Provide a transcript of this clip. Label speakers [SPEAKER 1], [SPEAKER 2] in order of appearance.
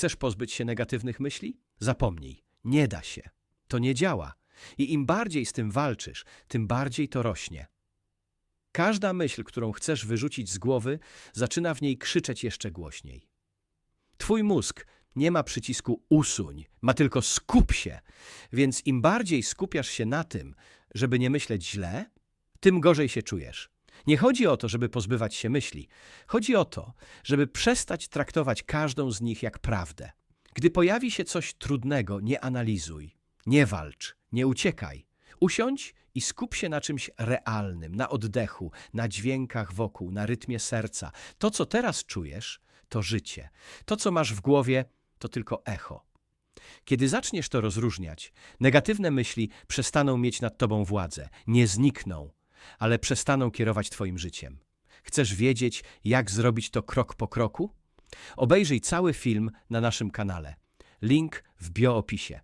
[SPEAKER 1] Chcesz pozbyć się negatywnych myśli? Zapomnij. Nie da się. To nie działa. I im bardziej z tym walczysz, tym bardziej to rośnie. Każda myśl, którą chcesz wyrzucić z głowy, zaczyna w niej krzyczeć jeszcze głośniej. Twój mózg nie ma przycisku usuń, ma tylko skup się. Więc im bardziej skupiasz się na tym, żeby nie myśleć źle, tym gorzej się czujesz. Nie chodzi o to, żeby pozbywać się myśli. Chodzi o to, żeby przestać traktować każdą z nich jak prawdę. Gdy pojawi się coś trudnego, nie analizuj, nie walcz, nie uciekaj. Usiądź i skup się na czymś realnym, na oddechu, na dźwiękach wokół, na rytmie serca. To, co teraz czujesz, to życie. To, co masz w głowie, to tylko echo. Kiedy zaczniesz to rozróżniać, negatywne myśli przestaną mieć nad tobą władzę, nie znikną, ale przestaną kierować twoim życiem. Chcesz wiedzieć, jak zrobić to krok po kroku? Obejrzyj cały film na naszym kanale. Link w bioopisie.